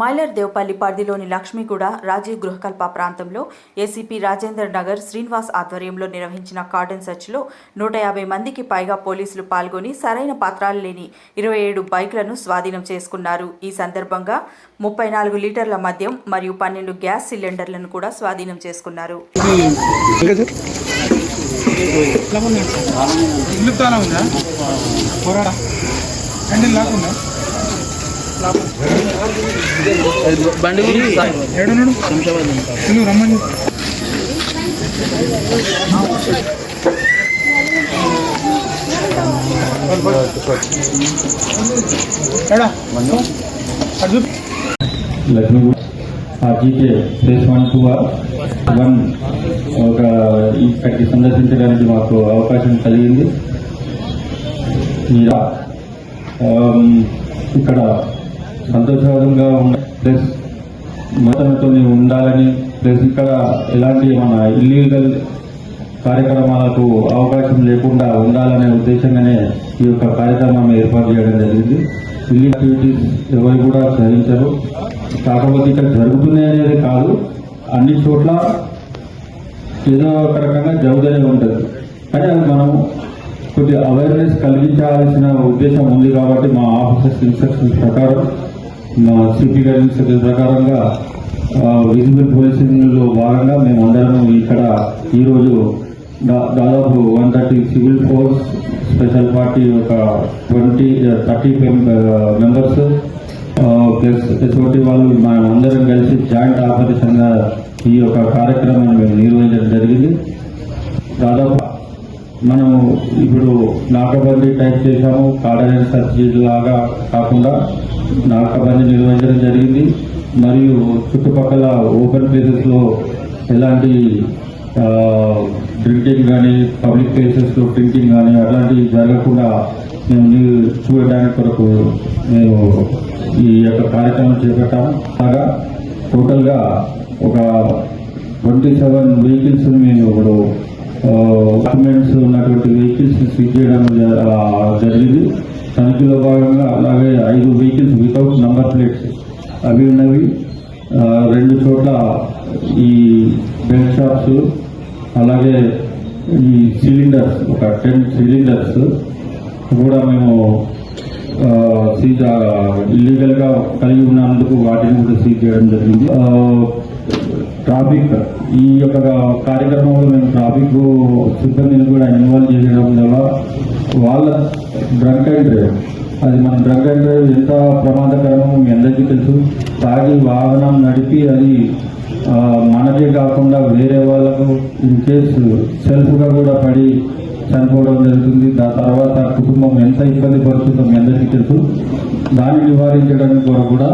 మైలర్ దేవపల్లి పరిధిలోని లక్ష్మీగూడ రాజీవ్ గృహకల్ప ప్రాంతంలో ఏసీపీ రాజేందర్ నగర్ శ్రీనివాస్ ఆధ్వర్యంలో నిర్వహించిన కార్డన్ సెర్చ్లో నూట యాభై మందికి పైగా పోలీసులు పాల్గొని సరైన పత్రాలు లేని ఇరవై ఏడు బైక్లను స్వాధీనం చేసుకున్నారు. ఈ సందర్భంగా ముప్పై నాలుగు లీటర్ల మద్యం మరియు పన్నెండు గ్యాస్ సిలిండర్లను కూడా స్వాధీనం చేసుకున్నారు. ఇల్లు ఉందా? పోరాడా? బండి ఇల్లు రమ్మని. చూపి Lakshmi RGK place one two one ఒక ఇక్కడికి సందర్శించడానికి మాకు అవకాశం కలిగింది. ఇక్కడ సంతోషకరంగా ఉన్న ప్లస్ మతంతో ఉండాలని ప్లస్ ఇక్కడ ఎలాంటి మన ఇల్లీగల్ కార్యక్రమాలకు అవకాశం లేకుండా ఉండాలనే ఉద్దేశంగానే ఈ యొక్క కార్యక్రమం ఏర్పాటు చేయడం జరిగింది. ఇల్లీగల్ యాక్టివిటీస్ ఎవరు కూడా సహించరు. కాకపోతే ఇక్కడ జరుగుతున్నాయి అనేది కాదు అన్ని చోట్ల ఏదో ఒక రకంగా జరుగుతూనే ఉంటుంది. కానీ అది మనం కొద్దిగా అవేర్నెస్ కలిగించాల్సిన ఉద్దేశం ఉంది కాబట్టి మా ఆఫీసర్స్ ఇన్స్ట్రక్షన్స్ ప్రకారం మా సిపి గారి ప్రకారంగా విజిబుల్ పోలీసింగ్లో భాగంగా మేము అందరం ఇక్కడ ఈరోజు దా- దాదాపు one thirty civil force special party ఒక ట్వంటీ థర్టీ మెంబర్స్ ప్లస్ ఎటువంటి వాళ్ళు మనం అందరం కలిసి జాయింట్ ఆపరేషన్గా ఈ యొక్క కార్యక్రమాన్ని మేము నిర్వహించడం జరిగింది. దాదాపు మనం ఇప్పుడు నాకబంది టైప్ చేశాము కార్డనెన్స్ సర్జీ లాగా కాకుండా నాకబంది నిర్వహించడం జరిగింది. మరియు చుట్టుపక్కల ఓపెన్ ప్లేసెస్లో ఎలాంటి డ్రింకింగ్ కానీ పబ్లిక్ ప్లేసెస్లో డ్రింకింగ్ కానీ అలాంటివి జరగకుండా మేము నీ- చూడడానికి కొరకు మేము ఈ యొక్క కార్యక్రమం చేపట్టాము కాగా టోటల్గా ఒక ట్వంటీ సెవెన్ వెహికల్స్ మేము ఇప్పుడు డాక్యుమెంట్స్ ఉన్నటువంటి వెహికల్స్ స్విచ్ చేయడం జరిగింది. తనిఖీలో భాగంగా అలాగే ఐదు వెహికల్స్ వితౌట్ నంబర్ ప్లేట్స్ అవి ఉన్నవి రెండు చోట్ల ఈ బెల్ట్ షాప్స్ అలాగే ఈ సిలిండర్స్ ఒక టెన్ సిలిండర్స్ కూడా మేము సీజ్ ఇల్లీగల్గా కలిగి ఉన్నందుకు వాటిని కూడా సీజ్ చేయడం జరిగింది. ట్రాఫిక్ ఈ యొక్క కార్యక్రమంలో మేము ట్రాఫిక్ సిబ్బందిని కూడా ఇన్వాల్వ్ చేయడం వల్ల వాళ్ళ డ్రంక్ అండ్ డ్రైవ్ అది మన డ్రగ్ అండ్ డ్రైవ్ ఎంత ప్రమాదకరమో మీ అందరికీ తెలుసు. తాగి వాహనం నడిపి అది మనకే కాకుండా వేరే వాళ్ళకు ఇన్ కేసు సెల్ఫ్గా కూడా పడి చనిపోవడం జరుగుతుంది. దాని తర్వాత కుటుంబం ఎంత ఇబ్బంది పడుతుందో మీ అందరికీ తెలుసు. దాన్ని నివారించడానికి కూడా